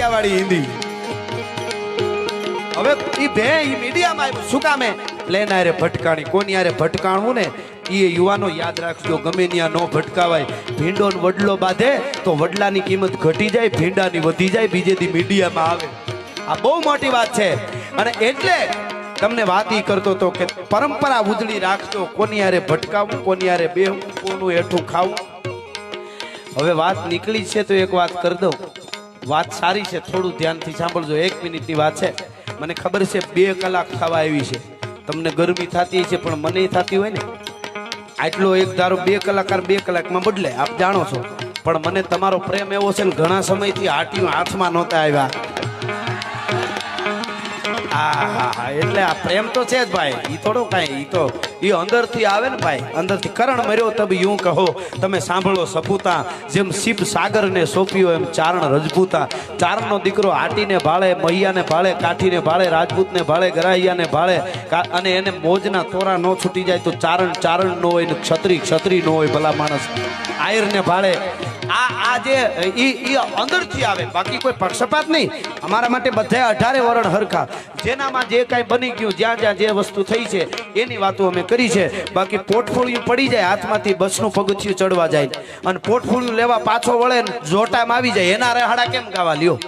કાઠિયાવાડી હિન્દી. હવે ઈ બે ઈ મીડિયામાં આવ્યું શું કામે? લેના રે ભટકાણી, કોની યારે ભટકાણવું ને? એ યુવાનો યાદ રાખજો, ગમે ત્યાં ન ભટકાવાય. ભીંડો વડલો બાંધે તો વડલાની કિંમત ઘટી જાય, ભીંડાની વધી જાય બીજેથી મીડિયામાં આવે. આ બહુ મોટી વાત છે. અને એટલે તમને વાત ઈ કરતો હતો કે પરંપરા ઉજળી રાખજો, કોની યારે ભટકાવું, કોની યારે બેહવું, કોનું હેઠું ખાવું. હવે વાત નીકળી છે તો એક વાત કરી દઉં. વાત સારી છે, થોડું ધ્યાનથી સાંભળજો, એક મિનિટની વાત છે. મને ખબર છે, બે કલાક થવા આવી છે. તમને ગરમી થતી છે, પણ મને થતી હોય ને, આટલો એક ધારો બે કલાકાર બે કલાકમાં બદલે, આપ જાણો છો. પણ મને તમારો પ્રેમ એવો છે ને, ઘણા સમયથી હાટીઓ હાથમાં નહોતા આવ્યા. હા એટલે આ પ્રેમ તો છે જ ભાઈ. ઈ થોડો કાંઈ, ઈ તો, ઈ અંદરથી આવે ને ભાઈ. અંદરથી કરણ મર્યો, તબ યું કહો. તમે સાંભળો સપૂતા જેમ શિવ સાગરને સોંપ્યો, એમ ચારણ રજપૂતા ચારણનો દીકરો હાટીને ભાળે મૈયાને ભાળે, કાઠીને ભાળે, રાજપૂતને ભાળે, ગરાહિયાને ભાળે અને એને મોજના તોરા ન છૂટી જાય તો ચારણ ચારણ નો હોય ને ક્ષત્રિય ક્ષત્રિય નો હોય ભલા માણસ. આયરને ભાળે આ આ જે ઈ અંદરથી આવે. બાકી કોઈ પક્ષપાત નહીં. અમારા માટે બધા અઢારે વરણ હરખા. જેનામાં જે કાંઈ બની ગયું, જ્યાં જ્યાં જે વસ્તુ થઈ છે, એની વાતો અમે કરી છે. બાકી પોર્ટફોલિયો પડી જાય, હાથમાંથી બસનું પગથિયું ચડવા જાય. અને પોર્ટફોલિયો લેવા પાછો વળે જોટામાં આવી જાય. એના રહેડા કેમ ગાવા લ્યો?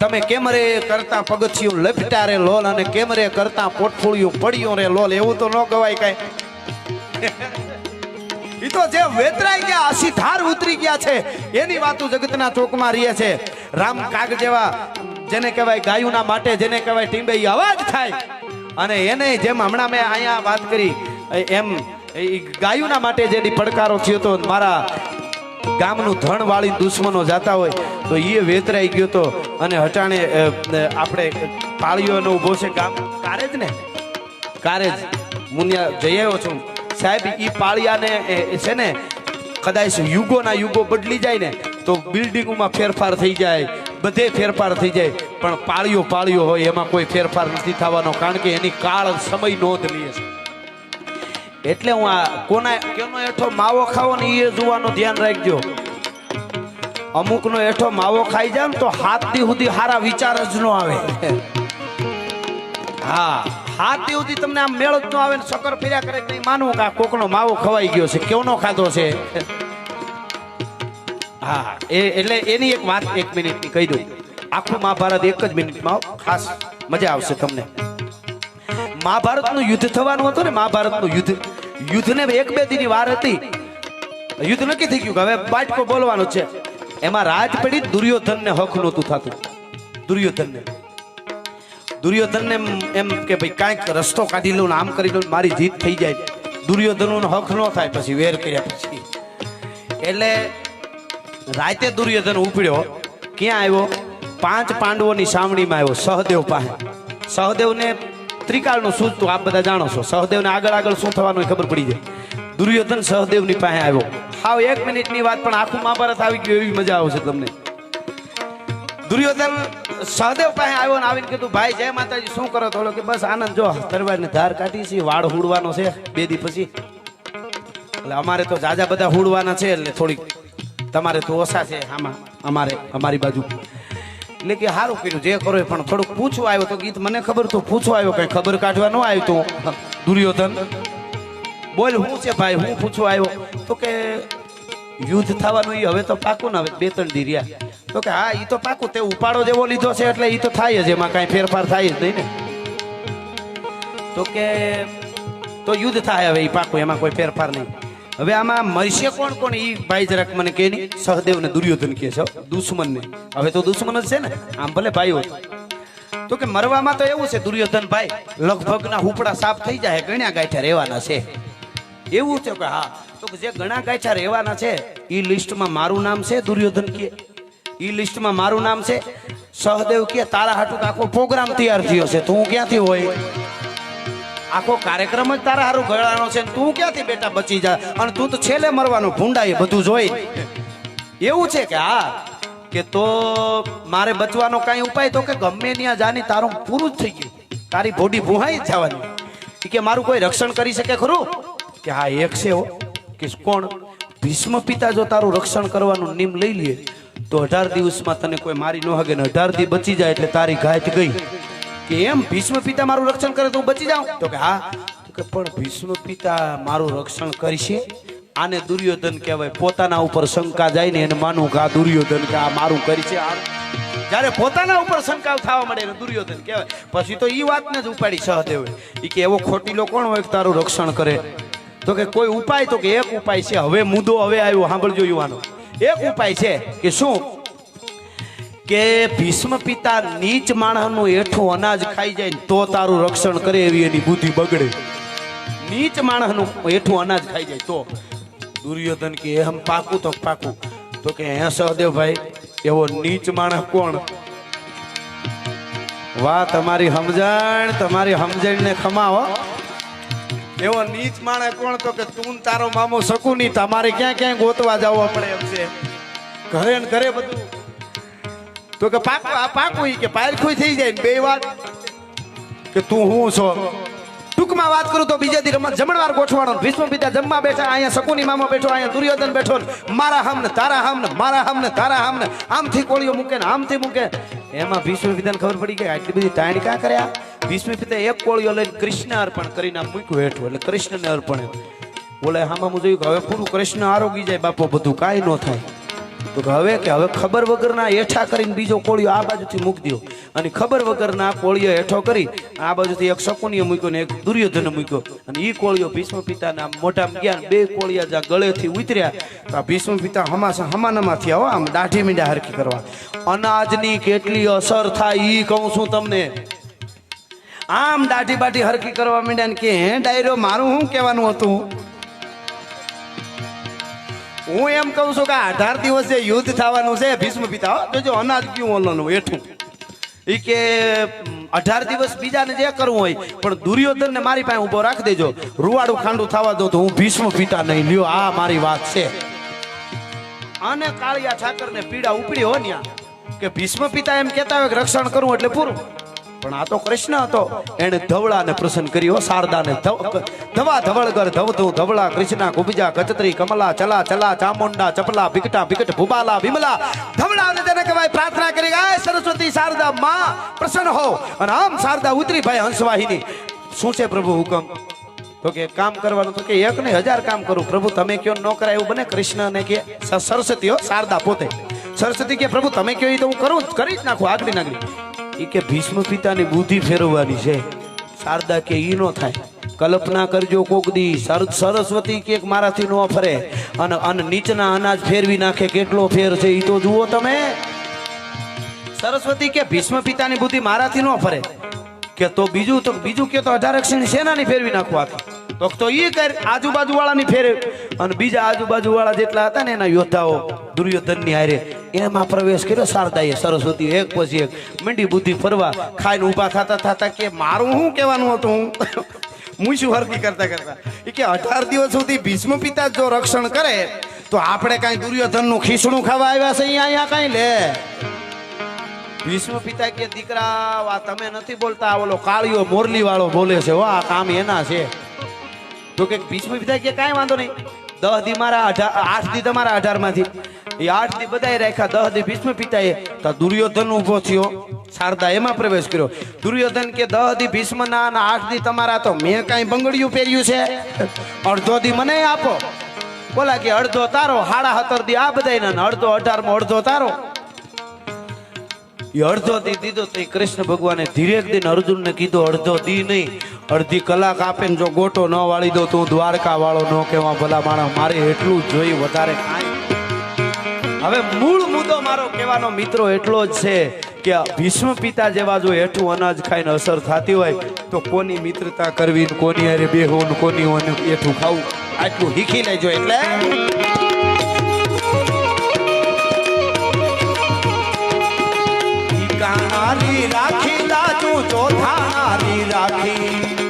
તમે કેમ રે કરતા પગથિયું લપટા રે લોલ અને કેમ રે કરતા પોર્ટફોલિયો પડ્યો રે લોલ? એવું તો ન ગવાય કાંઈ. ઈ તો જે વેતરાઈ ગયા આસી ધાર ઉતરી ગયા છે, એની વાતો જગતના ચોકમાં રહે છે. રામ કાગ જેવા, જેને કહેવાય ગાયુના માટે, જેને કહેવાય ટીંબે અવાજ થાય. અને એને જેમ હમણાં મેં અહીંયા વાત કરી એમ ગાયુના માટે જેની પડકારો થયો તો મારા ગામનું ધણ વાળી દુશ્મનો જાતા હોય, તો એ વેતરાઈ ગયો તો. અને હટાણે આપણે પાળીઓનો ઊભો છે ગામ. જ ને કારે જ મુનિયા, જઈ આવ્યો છું. સાહેબ, ઈ પાળિયાને છે ને, કદાચ યુગોના યુગો બદલી જાય ને, તો બિલ્ડિંગોમાં ફેરફાર થઈ જાય, બધે ફેરફાર થઈ જાય, પણ પાળીઓ પાળીઓ હોય, એમાં કોઈ ફેરફાર નથી થવાનો, કારણ કે એની કાળ સમય નોંધ લે છે. એટલે હું આ કોના, કેનો હેઠો માવો ખાવો ને એ જોવાનું ધ્યાન રાખજો. અમુકનો હેઠો માવો ખાઈ જાય તો હાથ સુધી સારા વિચાર જ ન આવે. હા. હાથ તમને આમ મેળ જ ન આવે ને સકર ફેર્યા કરે નહીં માનવું કે આ કોકનો માવો ખવાઈ ગયો છે, કેવનો ખાધો છે? હા એ એટલે એની એક વાત એક મિનિટની કહી દઉં. આખું મહાભારત એક જ મિનિટમાં ખાસ મજા આવશે તમને. મહાભારતનું યુદ્ધ થવાનું હતું ને, મહાભારતનું યુદ્ધ, યુદ્ધને એક બે દીની વાર હતી. યુદ્ધ નક્કી થઈ ગયું કે હવે બાટકો બોલવાનો છે. એમાં રાજ પડી દુર્યોધનને હક નહોતું થતું. દુર્યોધનને. દુર્યોધનને એમ કે ભાઈ કાંઈક રસ્તો કાઢી લઉં આમ કરી લઉં મારી જીત થઈ જાય. દુર્યોધનનો હક ન થાય પછી વેર કર્યા પછી. એટલે રાતે દુર્યોધન ઉપડ્યો. ક્યાં આવ્યો? પાંચ પાંડવોની સામણીમાં આવ્યો, સહદેવ પાસે. સહદેવને ત્રિકાળનું સૂચતું આપ બધા જાણો છો. સહદેવને આગળ આગળ શું થવાનું ખબર પડી જાય. દુર્યોધન સહદેવની પાસે આવ્યો. હાવ એક મિનિટની વાત, પણ આખું મહાભારત આવી ગયું એવી મજા આવશે તમને. દુર્યોધન સહદેવ પાસે આવ્યો ને આવીને કીધું, ભાઈ, જય માતાજી, શું કરો? થોડો કે, બસ આનંદ, જો તરવારની ધાર કાઢી છે, વાળ હુડવાનો છે, બે દી પછી. એટલે અમારે તો જાજા બધા હુડવાના છે, એટલે થોડીક તમારે તો ઓછા છે, આમાં, અમારે, અમારી બાજુ. એટલે કે સારું કર્યું, જે કરો પણ થોડુંક પૂછવા આવ્યો તો ગીત, મને ખબર તો પૂછવા આવ્યો, કઈ ખબર કાઢવા ન આવ્યો તો. દુર્યોધન બોલ, હું છે ભાઈ? હું પૂછવા આવ્યો. તો કે, યુદ્ધ થવાનું એ હવે તો પાકું ને હવે બે ત્રણ દી રહ્યા. તો કે, હા એ તો પાકું તે ઉપાડો જેવો લીધો છે એટલે એ તો થાય જ, એમાં કાંઈ ફેરફાર થાય જ નહીં ને. તો કે, તો યુદ્ધ થાય હવે એ પાકું, એમાં કોઈ ફેરફાર નહીં. હવે આમાં મરશે કોણ કોણ? એ ભાઈ જરાક મને કે નહીં સહદેવ ને દુર્યોધન કે છે દુશ્મન ને હવે તો દુશ્મન જ છે ને, આમ ભલે ભાઈઓ. તો કે, મરવામાં તો એવું છે, દુર્યોધન ભાઈ, લગભગના હુપડા સાફ થઈ જાય ગણ્યા ગાંઠ્યા રહેવાના છે. એવું છે કે, હા. તો જે ગણા ગાંઠ્યા રહેવાના છે એ લિસ્ટમાં મારું નામ છે, દુર્યોધન કે એ લિસ્ટમાં મારું નામ છે. સહદેવ કે તારા હાટું તો આખો પ્રોગ્રામ તૈયાર થયો છે. તું ક્યાંથી હોય? આખો કાર્યક્રમ જ તારા હારું ગળાનો છે તું ક્યાંથી બેટા બચી જા? અને તું તો છેલ્લે મરવાનો ભૂંડા એ બધું જોઈ. એવું છે કે હા? કે તો મારે બચવાનો કાંઈ ઉપાય તો કે ગમે ત્યાં જાની તારું પૂરું જ થઈ ગયું. તારી બોડી ભૂહાઈ જવાની. કે મારું કોઈ રક્ષણ કરી શકે ખરું? કે હા, એક છે કે કોણ? ભીષ્મ પિતા જો તારું રક્ષણ કરવાનું નિમ લઈ લે તો અઢાર દિવસમાં તને કોઈ મારી ન હગે ને અઢાર દિવસ બચી જાય એટલે તારી ઘાત ગઈ. કે એમ ભીષ્મ પિતા મારું રક્ષણ કરે તો હું બચી જાઉં? તો કે હા. કે પણ ભીષ્મ પિતા મારું રક્ષણ કરશે? આને દુર્યોધન કહેવાય. પોતાના ઉપર શંકા જાય ને એને માનું કે આ દુર્યોધન કે આ મારું કરી આ જ્યારે પોતાના ઉપર શંકા થવા મળે એને દુર્યોધન કહેવાય. પછી તો એ વાતને જ ઉપાડી સહદેવ. એ કે એવો ખોટીલો કોણ હોય તારું રક્ષણ કરે? તો કે કોઈ ઉપાય તો કે એક ઉપાય છે. હવે મુદ્દો હવે આવ્યો. સાંભળજો યુવાનો. એક ઉપાય છે કે શું? કે ભીષ્મ પિતા નીચ માણસનું એઠું અનાજ ખાઈ જાય તો તારું રક્ષણ કરે એવી એની બુદ્ધિ બગડે. નીચ માણસનું એઠું અનાજ ખાઈ જાય તો. દુર્યોધન કે હમ પાકું તો પાકું. તો કે, હે સહદેવભાઈ, એવો નીચ માણસ કોણ? વાહ તમારી સમજણ, તમારી સમજણને ખમાવો. એવો નીચ માણે કોણ તો કે તું તારો મામો શકુની તમારે ક્યાં ક્યાં ગોતવા જવા પડે એમ છે. ઘરે ને ઘરે બધું. તો કે પાકું, આ પાકું કે પારખું થઈ જાય બે વાત. કે તું હું છો? ટૂંકમાં વાત કરું તો બીજા દી રમત જમણવાર ગોઠવાનો ભીષ્મ પિતા જમવા બેઠા, અહીંયા શકુની મામા બેઠો, અહીંયા દુર્યોધન બેઠો મારા હમને તારા હામ મારા હમને તારા હામ ને આમથી કોળીઓ મૂકે ને આમથી મૂકે. એમાં ભીષ્મ પિતાને ખબર પડી કે આટલી બધી તાણી ક્યાં કર્યા? ભીષ્મ પિતા એક કોળીઓ લઈને કૃષ્ણ અર્પણ કરીને મૂક્યું હેઠું એટલે કૃષ્ણને અર્પણ. બોલે હામાં હું જોયું કે હવે પૂરું કૃષ્ણ આરોગી જાય, બાપો, બધું કાંઈ ન થાય. તો હવે કે? હવે ખબર વગરના હેઠા કરીને બીજો કોળિયો આ બાજુથી મૂકી દો અને ખબર વગરના કોળિયો હેઠો કરી આ બાજુથી એક શકુનીએ મૂક્યો ને એક દુર્યોધન મૂક્યો. અને એ કોળિયો ભીષ્મ પિતાના મોઢામાં ગયા બે કોળિયા જ્યાં ગળેથી ઉતર્યા, તો આ ભીષ્મ પિતા હમાસા હમાનામાં થયા હો આમ દાઢી મીંડા હરખી કરવા. અનાજની કેટલી અસર થાય એ કહું છું તમને. આમ દાઢી બાઢી હરકી કરવા માંડ્યા ને કે, હે, ડાયરો, મારું શું કહેવાનું હતું? હું એમ કહું છું કે અઢાર દિવસે યુદ્ધ થવાનું છે, ભીષ્મ પિતા. જોજો, અનાજ ક્યું ઓલાનું એઠું એ કે, અઢાર દિવસ બીજાને જે કરવું હોય, પણ દુર્યોધન ને મારી પાસે ઊભો રાખી દેજો. રૂવાડું ખાંડું થવા દો તો હું ભીષ્મ પિતા નહીં લ્યો. આ મારી વાત છે. અને કાળિયા ઠાકર ને પીડા ઉપડી હો ન્યા, કે ભીષ્મ પિતા એમ કેતા હોય કે રક્ષણ કરવું એટલે પૂરું. પણ આ તો કૃષ્ણ હતો. એને ધવળાને પ્રસન્ન કર્યો, શારદાને ધવ- ધવા ધવળગર ધવધું ધવળા કૃષ્ણા, કુબજા, કચતરી, કમલા, ચલા ચલા, ચામુંડા, ચપલા વિકટા વિકટ ભૂબાલા, વિમલા. ધવળાને તેને કહેવાય પ્રાર્થના કરી ગાય સરસ્વતી, શારદા, માં, પ્રસન્ન હો. અને આમ શારદા ઉતરી ભાઈ હંસવાહિની. શું છે પ્રભુ હુકમ? તો કે કામ કરવાનું તો કે એક ને હજાર કામ કરું. પ્રભુ, તમે કયો ન કરાય એવું બને? કૃષ્ણ ને કે સરસ્વતી હો શારદા પોતે. સરસ્વતી કે, પ્રભુ, તમે કયો એ તો હું કરું કરી જ નાખું આગળી નાગરી એ કે ભીષ્મ પિતાની બુદ્ધિ ફેરવવાની છે. શારદા કે ઈ નો થાય. કલ્પના કરજો કોક દી સરસ્વતી કે મારાથી નો ફરે. અને અને નીચના અનાજ ફેરવી નાખે કેટલો ફેર છે એ તો જુઓ તમે. સરસ્વતી કે ભીષ્મ પિતાની બુદ્ધિ મારાથી ન ફરે. કે તો બીજું તો, બીજું કે તો અઢાર અક્ષરની સેનાની ફેરવી નાખવા આખી. તો તો એ કર આજુબાજુ વાળાની ફેરવે અને બીજા આજુબાજુ વાળા જેટલા હતા ને એના યોદ્ધાઓ, દુર્યોધનની હારે એમાં પ્રવેશ કર્યો, શારદાએ સરસ્વતી એક પછી એક મંડી બુદ્ધિ ફરવા ખાઈને ઊભા થતા થતા કે મારું શું કહેવાનું હતું? હું હું શું હરકી કરતા કરતા. એ કે અઢાર દિવસ સુધી ભીષ્મ પિતા જો રક્ષણ કરે, તો આપણે કાંઈ દુર્યોધનનું ખીસણું ખાવા આવ્યા છે અહીંયા અહીંયા કાંઈ લે? ભીષ્મ પિતા કે, દીકરા, આ તમે નથી બોલતા ઓલો કાળિયો મોરલી વાળો બોલે છે વા કામ એના છે. તો કે ભીષ્મ પિતા કે, કાંઈ વાંધો નહીં. દસ દી મારા અઢાર આઠ દી તમારા અઢારમાંથી દુર્યોધન ઊભો થયો, શારદા એમાં પ્રવેશ કર્યો. દુર્યોધન કે દહ દી ભીષ્મ ના આઠ દી તમારા તો મેં કાંઈ બંગડિયું પહેર્યું છે? અડધો દી મને આપો. બોલા કે, અડધો તારો, હાડા હતર દી આ બધા અડધો અઢારમાં અડધો તારો. એ અડધો દી દીધો તો કૃષ્ણ ભગવાને ધીરેક દિન અર્જુનને કીધો, અડધો દી નહીં, અડધી કલાક આપે ને જો ગોટો ન વાળી દો તો દ્વારકા વાળો ન કહેવા, ભલા માણસ, મારે એટલું જ જોઈ વધારે હવે મૂળ મુદ્દો મારો કહેવાનો મિત્રો એટલો જ છે કે ભીષ્મ પિતા જેવા જો હેઠું અનાજ ખાઈને અસર થતી હોય, તો કોની મિત્રતા કરવી કોની અરે બેહવું ને કોની હેઠું ખાવું? આટલું શીખી લેજો એટલે. રાખી લાજુ ચોથા રાખી.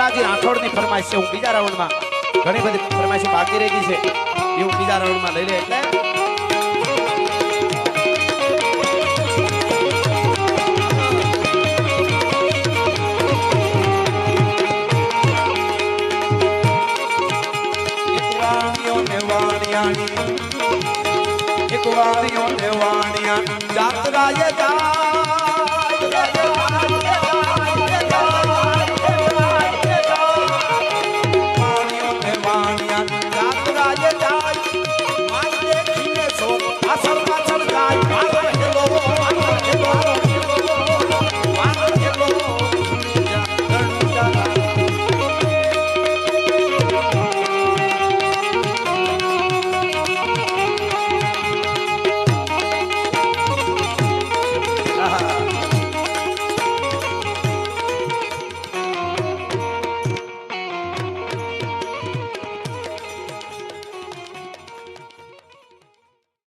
કલાજી રાઠોડની ફરમાઈશ છે. હું બીજા રાઉન્ડમાં ઘણી બધી ફરમાઈશ બાકી રહી છે. એ હું બીજા રાઉન્ડમાં લઈ લે એટલે. એક વાણીઓ ને વાણિયો વાણિયા જાત્રાએ જા